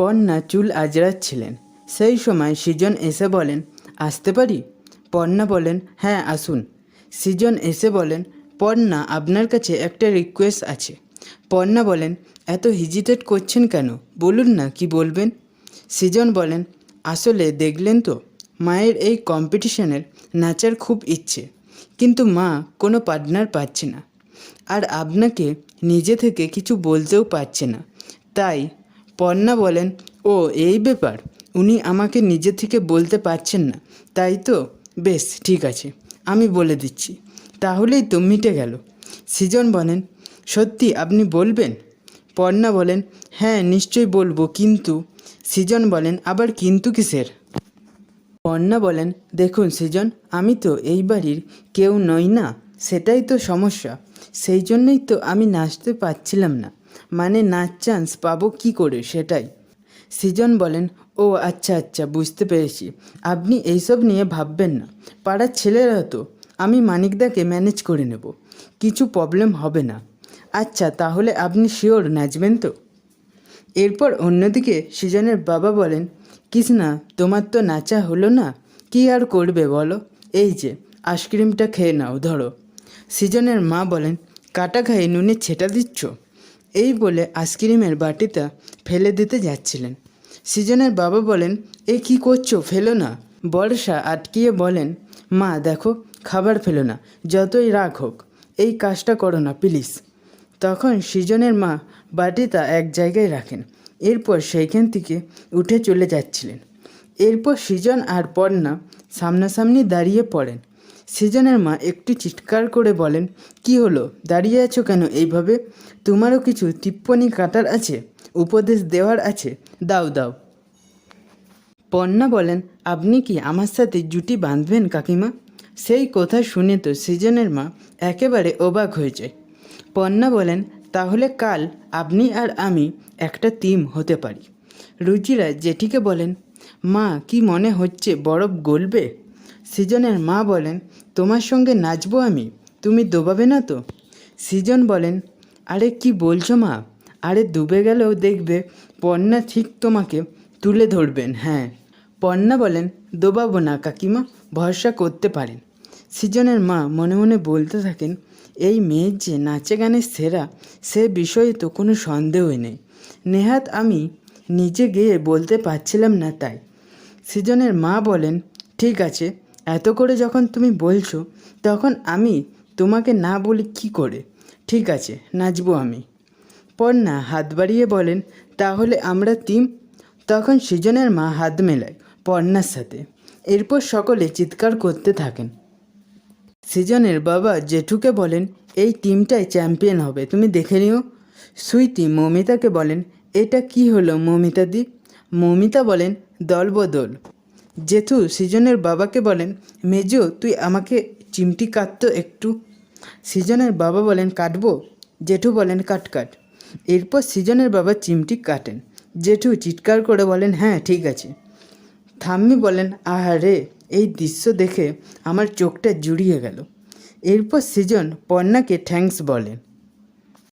পর্ণা চুল আজরাচ্ছিলেন সেই সময় সৃজন এসে বলেন, আসতে পারি? পর্ণা বলেন হ্যাঁ আসুন। সৃজন এসে বলেন, পর্ণা, আপনার কাছে একটা রিকোয়েস্ট আছে। পর্ণা বলেন, এত হিজিটেট করছেন কেন? বলুন না, কি বলবেন? সৃজন বলেন, আসলে দেখলেন তো, মায়ের এই কম্পিটিশনের নাচার খুব ইচ্ছে, কিন্তু মা কোনো পার্টনার পাচ্ছে না। আর আপনাকে নিজে থেকে কিছু বলতেও পারছে না। তাই পর্ণা বলেন, ও, এই ব্যাপার। উনি আমাকে নিজে থেকে বলতে পারছেন না। তাই তো? বেশ, ঠিক আছে। আমি বলে দিচ্ছি। তাহলেই তো মিটে গেল। সৃজন বলেন, সত্যি আপনি বলবেন? পর্ণা বলেন হ্যাঁ নিশ্চয়ই বলব, কিন্তু সৃজন বলেন, আবার কিন্তু কিসের? পর্ণা বলেন, দেখুন সৃজন, আমি তো এই বাড়ির কেউ নই না। সেটাই তো সমস্যা। সেই জন্যই তো আমি নাচতে পারছিলাম না। মানে নাচ চান্স পাবো কি করে সেটাই। সৃজন বলেন, ও আচ্ছা আচ্ছা বুঝতে পেরেছি। আপনি এইসব নিয়ে ভাববেন না। পাড়ার ছেলেরা তো, আমি মানিকদাকে ম্যানেজ করে নেব। কিছু প্রবলেম হবে না। আচ্ছা তাহলে আপনি শিওর নাচবেন তো? এরপর অন্যদিকে সৃজনের বাবা বলেন, কৃষ্ণা, তোমার তো নাচা হলো না। কি আর করবে বলো? এই যে আইসক্রিমটা খেয়ে নাও, ধরো। সৃজনের মা বলেন, কাটা খাই নুনে ছেটা দিচ্ছ? এই বলে আইসক্রিমের বাটিটা ফেলে দিতে যাচ্ছিলেন। সৃজনের বাবা বলেন, এ কি করছ? ফেলো না। বর্ষা আটকিয়ে বলেন, মা, দেখো, খাবার ফেলো না, যতই রাগ হোক, এই কাজটা করো না, প্লিজ। তখন সৃজনের মা বাটিটা এক জায়গায় রাখেন, এরপর সেইখান থেকে উঠে চলে যাচ্ছিলেন। এরপর সৃজন আর পর্ণা সামনাসামনি দাঁড়িয়ে পড়েন। সৃজনের মা একটু চিৎকার করে বলেন, কি হলো? দাঁড়িয়ে আছো কেন এইভাবে? তোমারও কিছু টিপ্পনি কাটার আছে? উপদেশ দেওয়ার আছে? দাও দাও। পর্ণা বলেন, আপনি কি আমার সাথে জুটি বাঁধবেন, কাকিমা? সেই কথা শুনে তো সৃজনের মা একেবারে অবাক হয়ে যায়। পর্ণা বলেন, তাহলে কাল আপনি আর আমি একটা টিম হতে পারি। রুচিরা জেঠিকে বলেন, মা, কি মনে হচ্ছে বরফ গলবে? সৃজনের মা বলেন, তোমার সঙ্গে নাচবো আমি? তুমি দোবাবে না তো? সৃজন বলেন, আরে কি বলছো মা? আরে ডুবে গেলেও দেখবে পর্ণা ঠিক তোমাকে তুলে ধরবেন। হ্যাঁ। পর্ণা বলেন দোবাবো না কাকিমা, ভরসা করতে পারেন। সৃজনের মা মনে মনে বলতে থাকেন, এই মেয়ের যে নাচে গানে সেরা, সে বিষয়ে তো কোনো সন্দেহই নেই। নেহাত আমি নিজে গিয়ে বলতে পারছিলাম না তাই। সৃজনের মা বলেন, ঠিক আছে এত করে যখন তুমি বলছো, তখন আমি তোমাকে না বলি কি করে? ঠিক আছে, নাচবো আমি। পর্ণা হাত বাড়িয়ে বলেন, তাহলে আমরা টিম তখন সৃজনের মা হাত মেলায় পর্ণার সাথে। এরপর সকলে চিৎকার করতে থাকেন। সৃজনের বাবা জেঠুকে বলেন, এই টিমটাই চ্যাম্পিয়ন হবে, তুমি দেখে নিও। সুইটি মমিতাকে বলেন, এটা কি হলো মমিতা দি মমিতা বলেন দল বদল জেঠু, সৃজনের বাবাকে বলেন, মেজো, তুই আমাকে চিমটি কাটতো একটু। সৃজনের বাবা বলেন, কাটবো? জেঠু বলেন, কাট কাট। এরপর সৃজনের বাবা চিমটি কাটেন। জেঠু চিৎকার করে বলেন হ্যাঁ ঠিক আছে। থাম্মি বলেন, আহারে, এই দৃশ্য দেখে আমার চোখটা জুড়িয়ে গেল। এরপর সৃজন পর্ণাকে থ্যাঙ্কস বলেন।